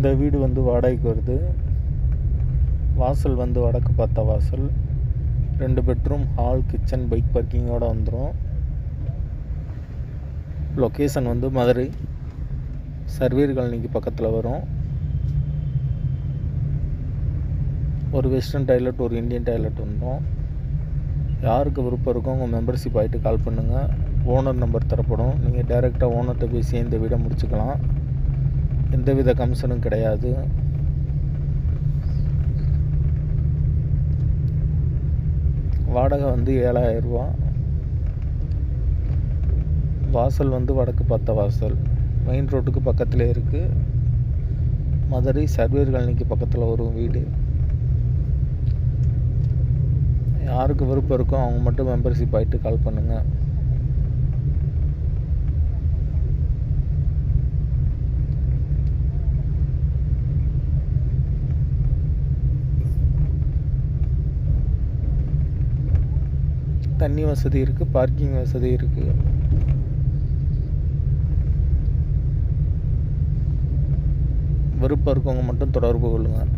இந்த வீடு வந்து வாடகைக்கு வருது. வாசல் வந்து வடக்கு பார்த்த வாசல். ரெண்டு பெட்ரூம் ஹால் கிச்சன் பைக் பார்க்கிங்கோட வந்துடும் லொக்கேஷன் வந்து மதுரை. சர்வீர் காலனிக்கு பக்கத்தில் வரும். ஒரு வெஸ்டர்ன் டாய்லெட் ஒரு இந்தியன் டாய்லெட் வந்துடும் யாருக்கு விருப்பம் இருக்கோ உங்கள் மெம்பர்ஷிப் ஆகிட்டு கால் பண்ணுங்கள் ஓனர் நம்பர் தரப்படும். நீங்கள் டைரெக்டாக ஓனர்கிட்ட பேசி இந்த வீடை முடிச்சுக்கலாம். எந்தவித கமிஷனும் கிடையாது. வாடகை வந்து ஏழாயிரரூவா வாசல் வந்து வடக்கு பார்த்த வாசல். மெயின் ரோட்டுக்கு பக்கத்தில் இருக்குது மதுரை சர்வேர் காலனிக்கு பக்கத்தில் ஒரு வீடு. யாருக்கு விருப்பம் இருக்கோ அவங்க மட்டும் மெம்பர்ஷிப் ஆகிட்டு கால் பண்ணுங்கள் தண்ணி வசதி இருக்குது பார்க்கிங் வசதி இருக்குது விருப்பம் இருக்கவங்க மட்டும் தொடர்பு கொள்ளுங்கள்